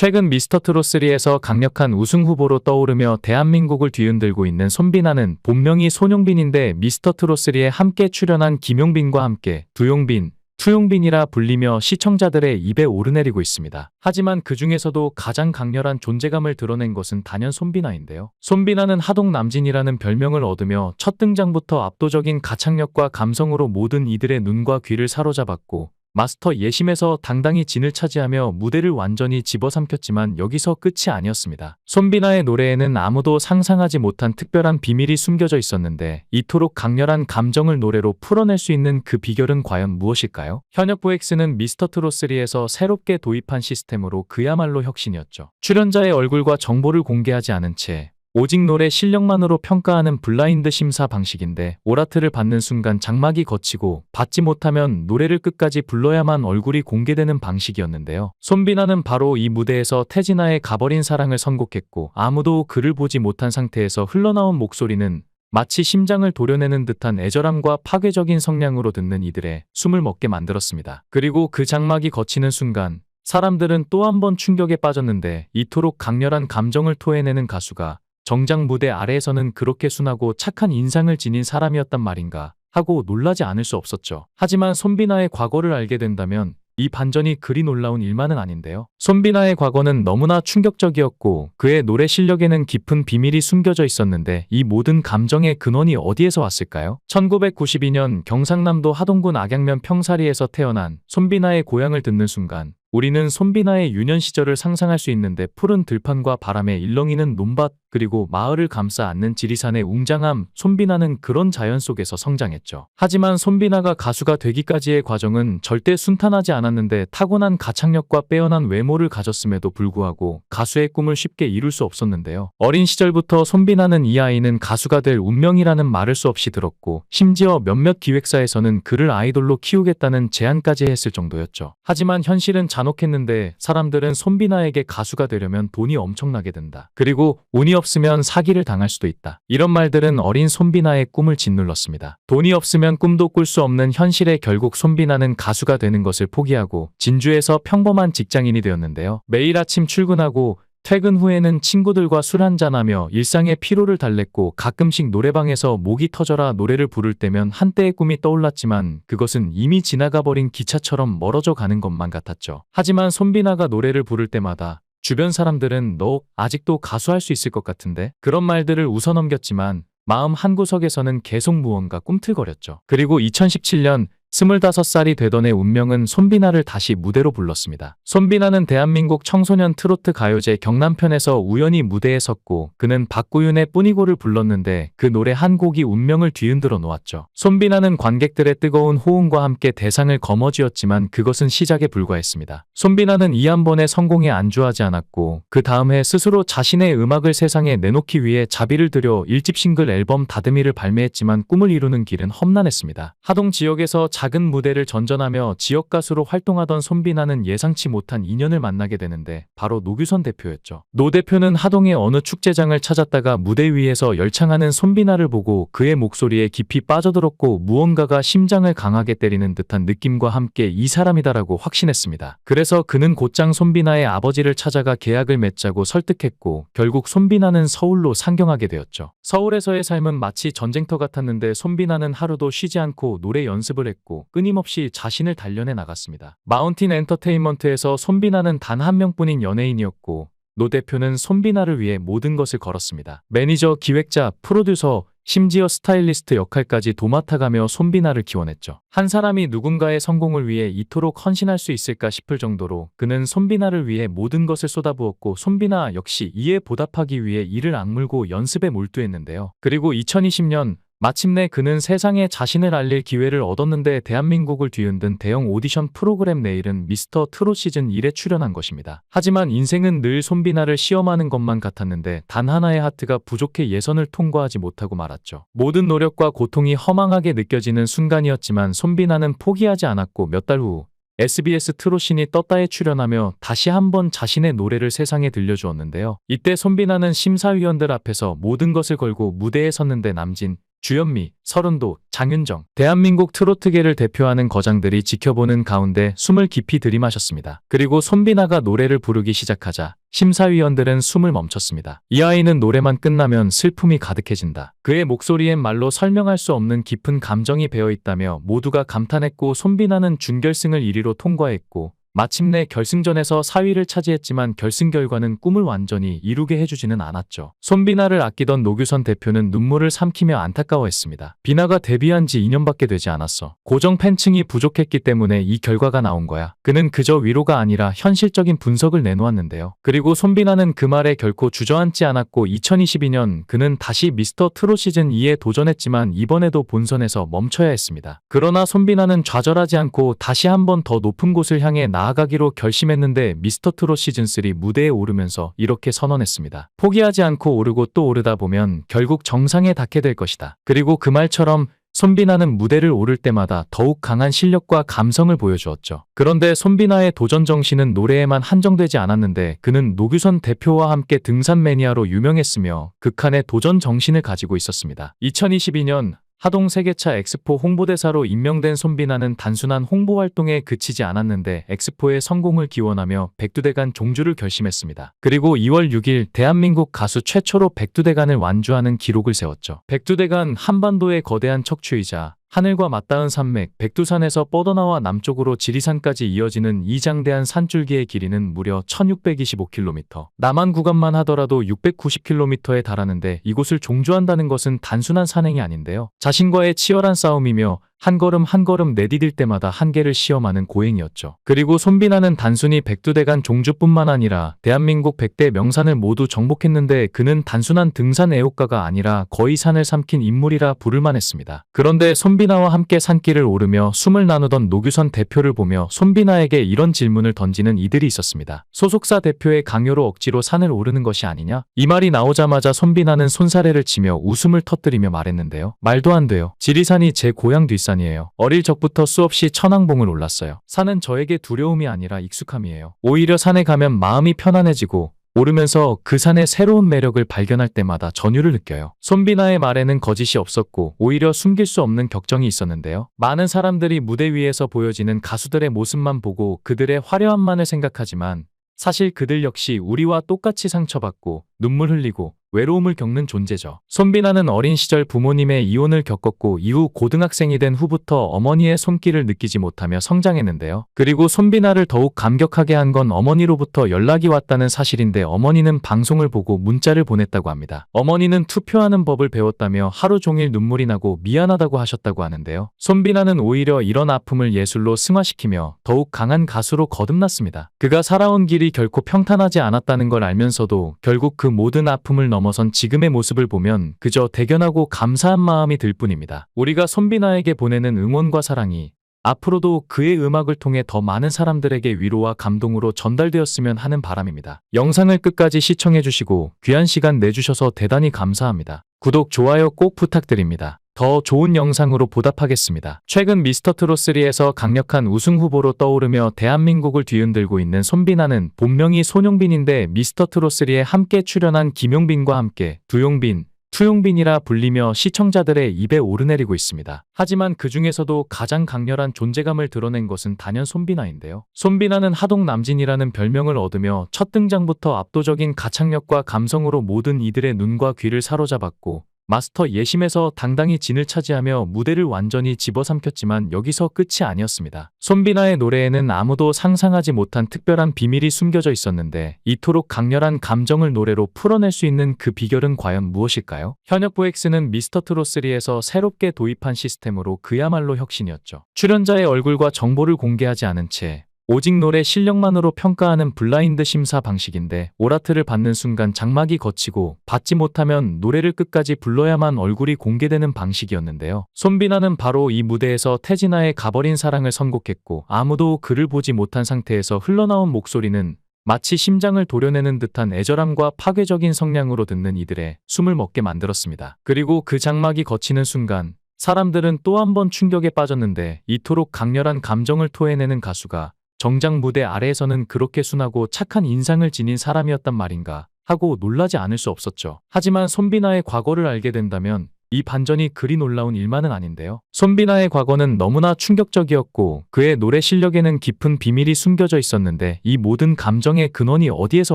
최근 미스터 트롯 3에서 강력한 우승 후보로 떠오르며 대한민국을 뒤흔들고 있는 손비나는 본명이 손용빈인데 미스터 트롯 3에 함께 출연한 김용빈과 함께 두용빈, 투용빈이라 불리며 시청자들의 입에 오르내리고 있습니다. 하지만 그 중에서도 가장 강렬한 존재감을 드러낸 것은 단연 손비나인데요. 손비나는 하동 남진이라는 별명을 얻으며 첫 등장부터 압도적인 가창력과 감성으로 모든 이들의 눈과 귀를 사로잡았고 마스터 예심에서 당당히 진을 차지하며 무대를 완전히 집어삼켰지만 여기서 끝이 아니었습니다. 손비나의 노래에는 아무도 상상하지 못한 특별한 비밀이 숨겨져 있었는데 이토록 강렬한 감정을 노래로 풀어낼 수 있는 그 비결은 과연 무엇일까요? 현역 VX는 미스터 트롯 3에서 새롭게 도입한 시스템으로 그야말로 혁신이었죠. 출연자의 얼굴과 정보를 공개하지 않은 채 오직 노래 실력만으로 평가하는 블라인드 심사 방식인데 오라트를 받는 순간 장막이 거치고 받지 못하면 노래를 끝까지 불러야만 얼굴이 공개되는 방식이었는데요. 손비나는 바로 이 무대에서 태진아의 가버린 사랑을 선곡했고 아무도 그를 보지 못한 상태에서 흘러나온 목소리는 마치 심장을 도려내는 듯한 애절함과 파괴적인 성량으로 듣는 이들의 숨을 먹게 만들었습니다. 그리고 그 장막이 거치는 순간 사람들은 또 한 번 충격에 빠졌는데 이토록 강렬한 감정을 토해내는 가수가 정작 무대 아래에서는 그렇게 순하고 착한 인상을 지닌 사람이었단 말인가 하고 놀라지 않을 수 없었죠. 하지만 손비나의 과거를 알게 된다면 이 반전이 그리 놀라운 일만은 아닌데요. 손비나의 과거는 너무나 충격적이었고 그의 노래 실력에는 깊은 비밀이 숨겨져 있었는데 이 모든 감정의 근원이 어디에서 왔을까요? 1992년 경상남도 하동군 악양면 평사리에서 태어난 손비나의 고향을 듣는 순간 우리는 손비나의 유년 시절을 상상할 수 있는데 푸른 들판과 바람에 일렁이는 논밭 그리고 마을을 감싸 안는 지리산의 웅장함 손비나는 그런 자연 속에서 성장했죠. 하지만 손비나가 가수가 되기까지의 과정은 절대 순탄하지 않았는데 타고난 가창력과 빼어난 외모를 가졌음에도 불구하고 가수의 꿈을 쉽게 이룰 수 없었는데요. 어린 시절부터 손비나는 이 아이는 가수가 될 운명이라는 말을 수 없이 들었고 심지어 몇몇 기획사에서는 그를 아이돌로 키우겠다는 제안까지 했을 정도였죠. 하지만 현실은 잔혹했는데 사람들은 손비나에게 가수가 되려면 돈이 엄청나게 든다. 그리고 운이 없으면 사기를 당할 수도 있다. 이런 말들은 어린 손비나의 꿈을 짓눌렀습니다. 돈이 없으면 꿈도 꿀 수 없는 현실에 결국 손비나는 가수가 되는 것을 포기하고 진주에서 평범한 직장인이 되었는데요. 매일 아침 출근하고 퇴근 후에는 친구들과 술 한잔하며 일상의 피로를 달랬고 가끔씩 노래방에서 목이 터져라 노래를 부를 때면 한때의 꿈이 떠올랐지만 그것은 이미 지나가 버린 기차처럼 멀어져 가는 것만 같았죠. 하지만 손비나가 노래를 부를 때마다 주변 사람들은 너 아직도 가수할 수 있을 것 같은데 그런 말들을 웃어넘겼지만 마음 한구석에서는 계속 무언가 꿈틀거렸죠. 그리고 2017년 25살이 되던 해 운명은 손비나를 다시 무대로 불렀습니다. 손비나는 대한민국 청소년 트로트 가요제 경남편에서 우연히 무대에 섰고 그는 박구윤의 뿐이고를 불렀는데 그 노래 한 곡이 운명을 뒤흔들어 놓았죠. 손비나는 관객들의 뜨거운 호응과 함께 대상을 거머쥐었지만 그것은 시작에 불과했습니다. 손비나는 이 한 번의 성공에 안주하지 않았고 그 다음 해 스스로 자신의 음악을 세상에 내놓기 위해 자비를 들여 1집 싱글 앨범 다듬이를 발매했지만 꿈을 이루는 길은 험난했습니다. 하동 지역에서 작은 무대를 전전하며 지역 가수로 활동하던 손비나는 예상치 못한 인연을 만나게 되는데 바로 노규선 대표였죠. 노 대표는 하동의 어느 축제장을 찾았다가 무대 위에서 열창하는 손비나를 보고 그의 목소리에 깊이 빠져들었고 무언가가 심장을 강하게 때리는 듯한 느낌과 함께 이 사람이다라고 확신했습니다. 그래서 그는 곧장 손비나의 아버지를 찾아가 계약을 맺자고 설득했고 결국 손비나는 서울로 상경하게 되었죠. 서울에서의 삶은 마치 전쟁터 같았는데 손비나는 하루도 쉬지 않고 노래 연습을 했고 끊임없이 자신을 단련해 나갔습니다. 마운틴 엔터테인먼트에서 손비나는 단 한 명뿐인 연예인이었고 노 대표는 손비나를 위해 모든 것을 걸었습니다. 매니저, 기획자, 프로듀서, 심지어 스타일리스트 역할까지 도맡아가며 손비나를 기원했죠. 한 사람이 누군가의 성공을 위해 이토록 헌신할 수 있을까 싶을 정도로 그는 손비나를 위해 모든 것을 쏟아부었고 손비나 역시 이에 보답하기 위해 이를 악물고 연습에 몰두했는데요. 그리고 2020년 마침내 그는 세상에 자신을 알릴 기회를 얻었는데 대한민국을 뒤흔든 대형 오디션 프로그램 내일은 미스터 트롯 시즌 1에 출연한 것입니다. 하지만 인생은 늘 손비나를 시험하는 것만 같았는데 단 하나의 하트가 부족해 예선을 통과하지 못하고 말았죠. 모든 노력과 고통이 허망하게 느껴지는 순간이었지만 손비나는 포기하지 않았고 몇 달 후 SBS 트롯신이 떴다에 출연하며 다시 한번 자신의 노래를 세상에 들려주었는데요. 이때 손비나는 심사위원들 앞에서 모든 것을 걸고 무대에 섰는데 남진, 주현미, 서른도, 장윤정, 대한민국 트로트계를 대표하는 거장들이 지켜보는 가운데 숨을 깊이 들이마셨습니다. 그리고 손비나가 노래를 부르기 시작하자 심사위원들은 숨을 멈췄습니다. 이 아이는 노래만 끝나면 슬픔이 가득해진다. 그의 목소리엔 말로 설명할 수 없는 깊은 감정이 배어 있다며 모두가 감탄했고 손비나는 준결승을 1위로 통과했고 마침내 결승전에서 4위를 차지했지만 결승 결과는 꿈을 완전히 이루게 해주지는 않았죠. 손비나를 아끼던 노규선 대표는 눈물을 삼키며 안타까워했습니다. 비나가 데뷔한 지 2년밖에 되지 않았어. 고정 팬층이 부족했기 때문에 이 결과가 나온 거야. 그는 그저 위로가 아니라 현실적인 분석을 내놓았는데요. 그리고 손비나는 그 말에 결코 주저앉지 않았고 2022년 그는 다시 미스터 트롯 시즌 2에 도전했지만 이번에도 본선에서 멈춰야 했습니다. 그러나 손비나는 좌절하지 않고 다시 한 번 더 높은 곳을 향해 나 아가기로 결심했는데 미스터 트롯 시즌3 무대에 오르면서 이렇게 선언했습니다. 포기하지 않고 오르고 또 오르다 보면 결국 정상에 닿게 될 것이다. 그리고 그 말처럼 손비나는 무대를 오를 때마다 더욱 강한 실력과 감성을 보여주었죠. 그런데 손비나의 도전 정신은 노래에만 한정되지 않았는데 그는 노규선 대표와 함께 등산 매니아로 유명했으며 극한의 도전 정신을 가지고 있었습니다. 2022년 하동 세계차 엑스포 홍보대사로 임명된 손비나는 단순한 홍보 활동에 그치지 않았는데 엑스포의 성공을 기원하며 백두대간 종주를 결심했습니다. 그리고 2월 6일 대한민국 가수 최초로 백두대간을 완주하는 기록을 세웠죠. 백두대간 한반도의 거대한 척추이자 하늘과 맞닿은 산맥 백두산에서 뻗어나와 남쪽으로 지리산까지 이어지는 이 장대한 산줄기의 길이는 무려 1625km. 남한 구간만 하더라도 690km에 달하는데 이곳을 종주한다는 것은 단순한 산행이 아닌데요. 자신과의 치열한 싸움이며 한 걸음 한 걸음 내디딜 때마다 한계를 시험하는 고행이었죠. 그리고 손비나는 단순히 백두대간 종주뿐만 아니라 대한민국 100대 명산을 모두 정복했는데 그는 단순한 등산 애호가가 아니라 거의 산을 삼킨 인물이라 부를만 했습니다. 그런데 손비나와 함께 산길을 오르며 숨을 나누던 노규선 대표를 보며 손비나에게 이런 질문을 던지는 이들이 있었습니다. 소속사 대표의 강요로 억지로 산을 오르는 것이 아니냐? 이 말이 나오자마자 손비나는 손사래를 치며 웃음을 터뜨리며 말했는데요. 말도 안 돼요. 지리산이 제 고향 뒷산 산이에요. 어릴 적부터 수없이 천왕봉을 올랐어요. 산은 저에게 두려움이 아니라 익숙함이에요. 오히려 산에 가면 마음이 편안해지고 오르면서 그 산의 새로운 매력을 발견할 때마다 전율을 느껴요. 손비나의 말에는 거짓이 없었고 오히려 숨길 수 없는 격정이 있었는데요. 많은 사람들이 무대 위에서 보여지는 가수들의 모습만 보고 그들의 화려함만을 생각하지만 사실 그들 역시 우리와 똑같이 상처받고 눈물 흘리고 외로움을 겪는 존재죠. 손비나는 어린 시절 부모님의 이혼을 겪었고 이후 고등학생이 된 후부터 어머니의 손길을 느끼지 못하며 성장했는데요. 그리고 손비나를 더욱 감격하게 한 건 어머니로부터 연락이 왔다는 사실인데 어머니는 방송을 보고 문자를 보냈다고 합니다. 어머니는 투표하는 법을 배웠다며 하루 종일 눈물이 나고 미안하다고 하셨다고 하는데요. 손비나는 오히려 이런 아픔을 예술로 승화시키며 더욱 강한 가수로 거듭났습니다. 그가 살아온 길이 결코 평탄하지 않았다는 걸 알면서도 결국 그 모든 아픔을 넘어 선 지금의 모습을 보면 그저 대견하고 감사한 마음이 들 뿐입니다. 우리가 손비나에게 보내는 응원과 사랑이 앞으로도 그의 음악을 통해 더 많은 사람들에게 위로와 감동으로 전달되었으면 하는 바람입니다. 영상을 끝까지 시청해주시고 귀한 시간 내주셔서 대단히 감사합니다. 구독, 좋아요 꼭 부탁드립니다. 더 좋은 영상으로 보답하겠습니다. 최근 미스터 트롯3에서 강력한 우승 후보로 떠오르며 대한민국을 뒤흔들고 있는 손비나는 본명이 손용빈인데 미스터 트롯3에 함께 출연한 김용빈과 함께 두용빈, 투용빈이라 불리며 시청자들의 입에 오르내리고 있습니다. 하지만 그 중에서도 가장 강렬한 존재감을 드러낸 것은 단연 손비나인데요. 손비나는 하동 남진이라는 별명을 얻으며 첫 등장부터 압도적인 가창력과 감성으로 모든 이들의 눈과 귀를 사로잡았고 마스터 예심에서 당당히 진을 차지하며 무대를 완전히 집어삼켰지만 여기서 끝이 아니었습니다. 손비나의 노래에는 아무도 상상하지 못한 특별한 비밀이 숨겨져 있었는데 이토록 강렬한 감정을 노래로 풀어낼 수 있는 그 비결은 과연 무엇일까요? 현역 VX는 미스터 트롯3에서 새롭게 도입한 시스템으로 그야말로 혁신이었죠. 출연자의 얼굴과 정보를 공개하지 않은 채 오직 노래 실력만으로 평가하는 블라인드 심사 방식인데 오라트를 받는 순간 장막이 거치고 받지 못하면 노래를 끝까지 불러야만 얼굴이 공개되는 방식이었는데요. 손비나는 바로 이 무대에서 태진아의 가버린 사랑을 선곡했고 아무도 그를 보지 못한 상태에서 흘러나온 목소리는 마치 심장을 도려내는 듯한 애절함과 파괴적인 성량으로 듣는 이들의 숨을 먹게 만들었습니다. 그리고 그 장막이 거치는 순간 사람들은 또 한 번 충격에 빠졌는데 이토록 강렬한 감정을 토해내는 가수가 정작 무대 아래에서는 그렇게 순하고 착한 인상을 지닌 사람이었단 말인가 하고 놀라지 않을 수 없었죠. 하지만 손비나의 과거를 알게 된다면 이 반전이 그리 놀라운 일만은 아닌데요. 손비나의 과거는 너무나 충격적이었고 그의 노래 실력에는 깊은 비밀이 숨겨져 있었는데 이 모든 감정의 근원이 어디에서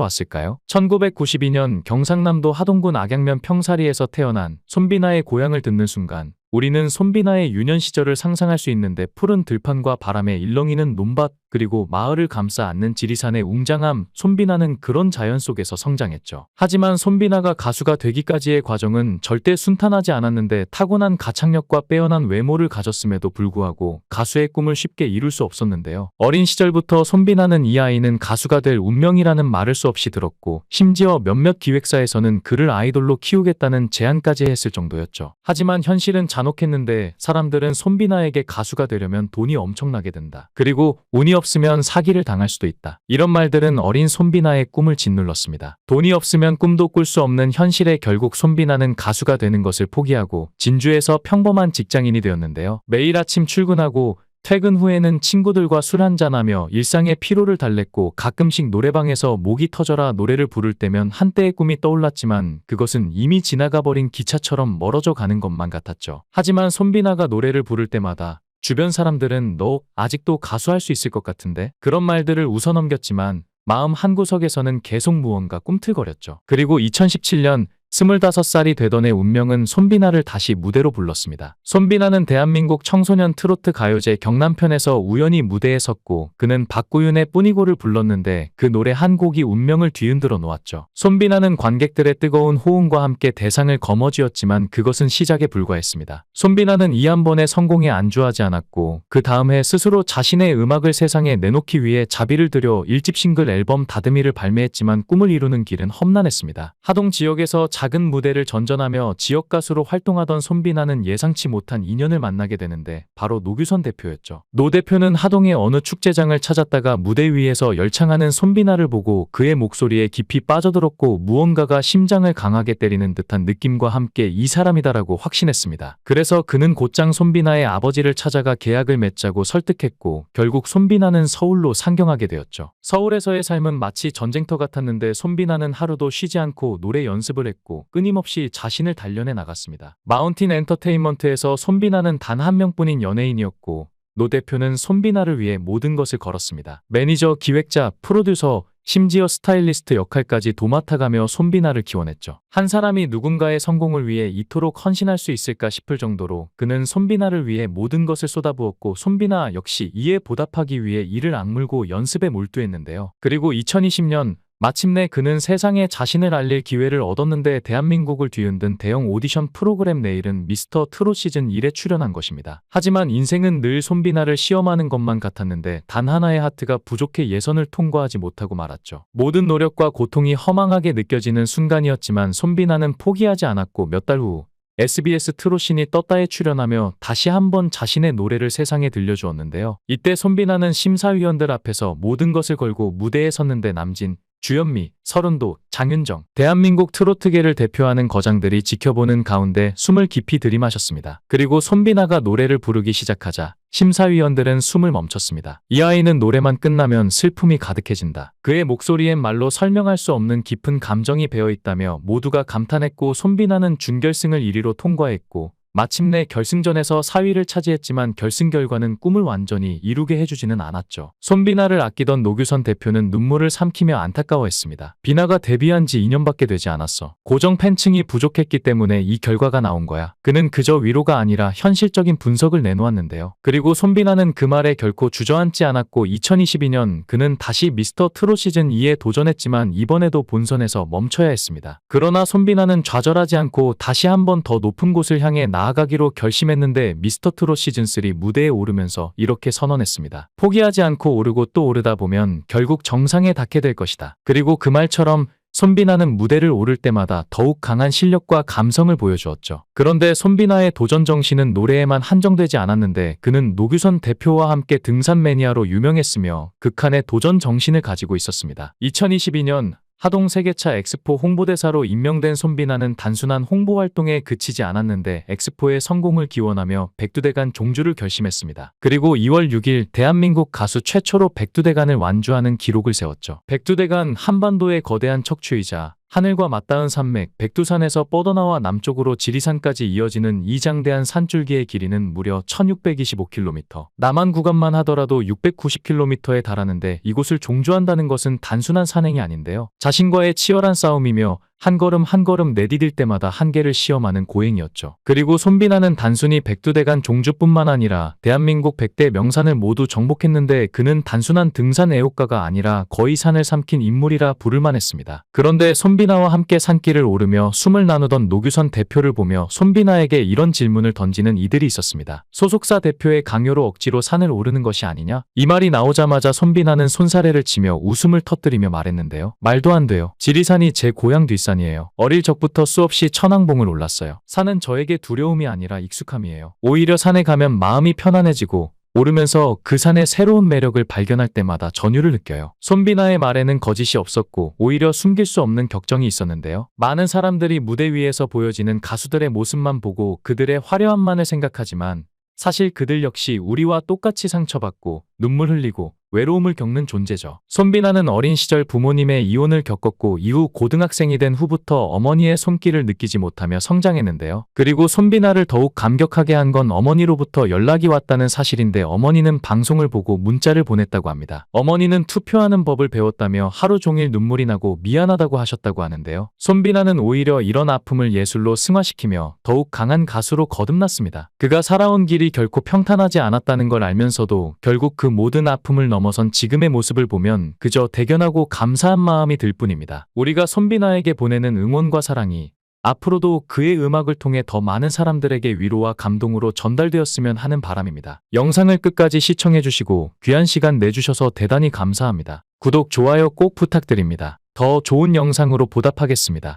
왔을까요? 1992년 경상남도 하동군 악양면 평사리에서 태어난 손비나의 고향을 듣는 순간 우리는 손비나의 유년 시절을 상상할 수 있는데 푸른 들판과 바람에 일렁이는 논밭 그리고 마을을 감싸 안는 지리산의 웅장함 손비나는 그런 자연 속에서 성장했죠. 하지만 손비나가 가수가 되기까지의 과정은 절대 순탄하지 않았는데 타고난 가창력과 빼어난 외모를 가졌음에도 불구하고 가수의 꿈을 쉽게 이룰 수 없었는데요. 어린 시절부터 손비나는 이 아이는 가수가 될 운명이라는 말을 수 없이 들었고 심지어 몇몇 기획사에서는 그를 아이돌로 키우겠다는 제안까지 했을 정도였죠. 하지만 현실은 잔혹했는데 사람들은 손비나에게 가수가 되려면 돈이 엄청나게 든다. 그리고 운이 없으면 사기를 당할 수도 있다. 이런 말들은 어린 손비나의 꿈을 짓눌렀습니다. 돈이 없으면 꿈도 꿀 수 없는 현실에 결국 손비나는 가수가 되는 것을 포기하고 진주에서 평범한 직장인이 되었는데요. 매일 아침 출근하고 퇴근 후에는 친구들과 술 한잔하며 일상의 피로를 달랬고 가끔씩 노래방에서 목이 터져라 노래를 부를 때면 한때의 꿈이 떠올랐지만 그것은 이미 지나가 버린 기차처럼 멀어져 가는 것만 같았죠. 하지만 손비나가 노래를 부를 때마다 주변 사람들은 너 아직도 가수할 수 있을 것 같은데 그런 말들을 웃어넘겼지만 마음 한구석에서는 계속 무언가 꿈틀거렸죠. 그리고 2017년 25살이 되던 해 운명은 손비나를 다시 무대로 불렀습니다. 손비나는 대한민국 청소년 트로트 가요제 경남편에서 우연히 무대에 섰고 그는 박구윤의 뿐이고를 불렀는데 그 노래 한 곡이 운명을 뒤흔들어 놓았죠. 손비나는 관객들의 뜨거운 호응과 함께 대상을 거머쥐었지만 그것은 시작에 불과했습니다. 손비나는 이 한 번의 성공에 안주하지 않았고 그 다음 해 스스로 자신의 음악을 세상에 내놓기 위해 자비를 들여 1집 싱글 앨범 다듬이를 발매했지만 꿈을 이루는 길은 험난했습니다. 하동 지역에서 작은 무대를 전전하며 지역 가수로 활동하던 손비나는 예상치 못한 인연을 만나게 되는데 바로 노규선 대표였죠. 노 대표는 하동의 어느 축제장을 찾았다가 무대 위에서 열창하는 손비나를 보고 그의 목소리에 깊이 빠져들었고 무언가가 심장을 강하게 때리는 듯한 느낌과 함께 이 사람이다라고 확신했습니다. 그래서 그는 곧장 손비나의 아버지를 찾아가 계약을 맺자고 설득했고 결국 손비나는 서울로 상경하게 되었죠. 서울에서의 삶은 마치 전쟁터 같았는데 손비나는 하루도 쉬지 않고 노래 연습을 했고 끊임없이 자신을 단련해 나갔습니다. 마운틴 엔터테인먼트에서 손비나는 단 한 명뿐인 연예인이었고 노 대표는 손비나를 위해 모든 것을 걸었습니다. 매니저, 기획자, 프로듀서, 심지어 스타일리스트 역할까지 도맡아가며 손비나를 기원했죠. 한 사람이 누군가의 성공을 위해 이토록 헌신할 수 있을까 싶을 정도로 그는 손비나를 위해 모든 것을 쏟아부었고 손비나 역시 이에 보답하기 위해 이를 악물고 연습에 몰두했는데요. 그리고 2020년 마침내 그는 세상에 자신을 알릴 기회를 얻었는데 대한민국을 뒤흔든 대형 오디션 프로그램 내일은 미스터 트롯 시즌 1에 출연한 것입니다. 하지만 인생은 늘 손비나를 시험하는 것만 같았는데 단 하나의 하트가 부족해 예선을 통과하지 못하고 말았죠. 모든 노력과 고통이 허망하게 느껴지는 순간이었지만 손비나는 포기하지 않았고 몇 달 후 SBS 트롯신이 떴다에 출연하며 다시 한번 자신의 노래를 세상에 들려주었는데요. 이때 손비나는 심사위원들 앞에서 모든 것을 걸고 무대에 섰는데 남진, 주현미, 서른도, 장윤정, 대한민국 트로트계를 대표하는 거장들이 지켜보는 가운데 숨을 깊이 들이마셨습니다. 그리고 손비나가 노래를 부르기 시작하자 심사위원들은 숨을 멈췄습니다. 이 아이는 노래만 끝나면 슬픔이 가득해진다. 그의 목소리엔 말로 설명할 수 없는 깊은 감정이 배어 있다며 모두가 감탄했고 손비나는 준결승을 1위로 통과했고 마침내 결승전에서 4위를 차지했지만 결승 결과는 꿈을 완전히 이루게 해주지는 않았죠. 손비나를 아끼던 노규선 대표는 눈물을 삼키며 안타까워했습니다. 비나가 데뷔한 지 2년밖에 되지 않았어. 고정 팬층이 부족했기 때문에 이 결과가 나온 거야. 그는 그저 위로가 아니라 현실적인 분석을 내놓았는데요. 그리고 손비나는 그 말에 결코 주저앉지 않았고 2022년 그는 다시 미스터 트롯 시즌 2에 도전했지만 이번에도 본선에서 멈춰야 했습니다. 그러나 손비나는 좌절하지 않고 다시 한 번 더 높은 곳을 향해 나 아가기로 결심했는데 미스터 트롯 시즌3 무대에 오르면서 이렇게 선언했습니다. 포기하지 않고 오르고 또 오르다 보면 결국 정상에 닿게 될 것이다. 그리고 그 말처럼 손비나는 무대를 오를 때마다 더욱 강한 실력과 감성을 보여주었죠. 그런데 손비나의 도전 정신은 노래에만 한정되지 않았는데 그는 노규선 대표와 함께 등산 매니아로 유명했으며 극한의 도전 정신을 가지고 있었습니다. 2022년 하동 세계차 엑스포 홍보대사로 임명된 손비나는 단순한 홍보 활동에 그치지 않았는데 엑스포의 성공을 기원하며 백두대간 종주를 결심했습니다. 그리고 2월 6일 대한민국 가수 최초로 백두대간을 완주하는 기록을 세웠죠. 백두대간 한반도의 거대한 척추이자 하늘과 맞닿은 산맥 백두산에서 뻗어나와 남쪽으로 지리산까지 이어지는 이 장대한 산줄기의 길이는 무려 1625km. 남한 구간만 하더라도 690km에 달하는데 이곳을 종주한다는 것은 단순한 산행이 아닌데요. 자신과의 치열한 싸움이며 한 걸음 한 걸음 내디딜 때마다 한계를 시험하는 고행이었죠. 그리고 손비나는 단순히 백두대간 종주뿐만 아니라 대한민국 100대 명산을 모두 정복했는데 그는 단순한 등산 애호가가 아니라 거의 산을 삼킨 인물이라 부를만 했습니다. 그런데 손비나와 함께 산길을 오르며 숨을 나누던 노규선 대표를 보며 손비나에게 이런 질문을 던지는 이들이 있었습니다. 소속사 대표의 강요로 억지로 산을 오르는 것이 아니냐? 이 말이 나오자마자 손비나는 손사래를 치며 웃음을 터뜨리며 말했는데요. 말도 안 돼요. 지리산이 제 고향 뒷 산이에요. 어릴 적부터 수없이 천왕봉을 올랐어요. 산은 저에게 두려움이 아니라 익숙함이에요. 오히려 산에 가면 마음이 편안해지고 오르면서 그 산의 새로운 매력을 발견할 때마다 전율을 느껴요. 손비나의 말에는 거짓이 없었고 오히려 숨길 수 없는 격정이 있었는데요. 많은 사람들이 무대 위에서 보여지는 가수들의 모습만 보고 그들의 화려함만을 생각하지만 사실 그들 역시 우리와 똑같이 상처받고 눈물 흘리고 외로움을 겪는 존재죠. 손비나는 어린 시절 부모님의 이혼을 겪었고 이후 고등학생이 된 후부터 어머니의 손길을 느끼지 못하며 성장했는데요. 그리고 손비나를 더욱 감격하게 한 건 어머니로부터 연락이 왔다는 사실인데 어머니는 방송을 보고 문자를 보냈다고 합니다. 어머니는 투표하는 법을 배웠다며 하루 종일 눈물이 나고 미안하다고 하셨다고 하는데요. 손비나는 오히려 이런 아픔을 예술로 승화시키며 더욱 강한 가수로 거듭났습니다. 그가 살아온 길이 결코 평탄하지 않았다는 걸 알면서도 결국 그 모든 아픔을 넘어선 지금의 모습을 보면 그저 대견하고 감사한 마음이 들 뿐입니다. 우리가 손비나에게 보내는 응원과 사랑이 앞으로도 그의 음악을 통해 더 많은 사람들에게 위로와 감동으로 전달되었으면 하는 바람입니다. 영상을 끝까지 시청해주시고 귀한 시간 내주셔서 대단히 감사합니다. 구독, 좋아요 꼭 부탁드립니다. 더 좋은 영상으로 보답하겠습니다.